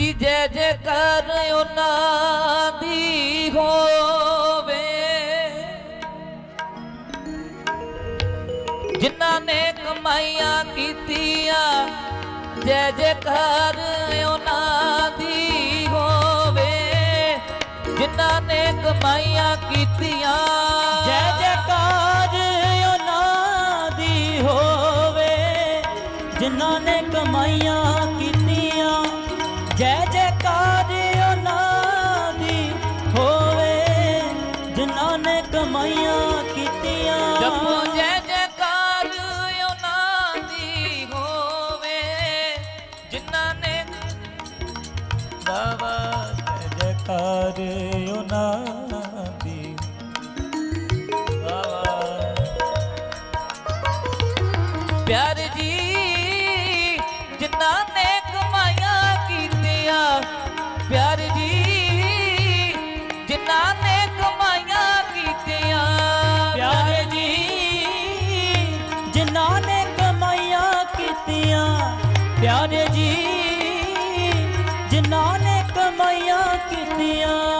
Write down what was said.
ਜੀ ਜੈ ਜੈ ਕਰ ਉਹਨਾਂ ਦੀ ਹੋਵੇ। ਜਿਨ੍ਹਾਂ ਨੇ ਕਮਾਈਆਂ ਕੀਤੀਆਂ, ਜੈ ਜੈ ਕਰ ਉਹਨਾਂ ਦੀ ਹੋਵੇ। ਜਿਨ੍ਹਾਂ ਨੇ ਕਮਾਈਆਂ ਕੀਤੀਆਂ, ਜੈ ਜੈਕਾਰ ਉਹਨਾਂ ਦੀ ਹੋਵੇ। ਜਿਨ੍ਹਾਂ ਨੇ ਕਮਾਈਆਂ ਕੀਤੀਆਂ ਜਿਨ੍ਹਾਂ ਨੇ ਕਮਾਈਆਂ ਕੀਤੀਆਂ। ਜਪੋ ਜੈ ਜੈਕਾਰ ਉਹਨਾਂ ਦੀ ਹੋਵੇ, ਜਿਨ੍ਹਾਂ ਨੇ ਬਾਬਾ ਜੈ ਜੈਕਾਰ ਉਹਨਾਂ ਦੀ ਬਾਬਾ ਪਿਆਰ ਜੀ, ਜਿਨ੍ਹਾਂ ਨੇ ਕਮਾਈਆਂ ਕੀਤੀਆਂ, ਪਿਆਰ ਜੀ, ਜਿਨ੍ਹਾਂ ਨੇ ਪਿਆਰੇ ਜੀ ਜਿਨ੍ਹਾਂ ਨੇ ਕਮਾਈਆਂ ਕੀਤੀਆਂ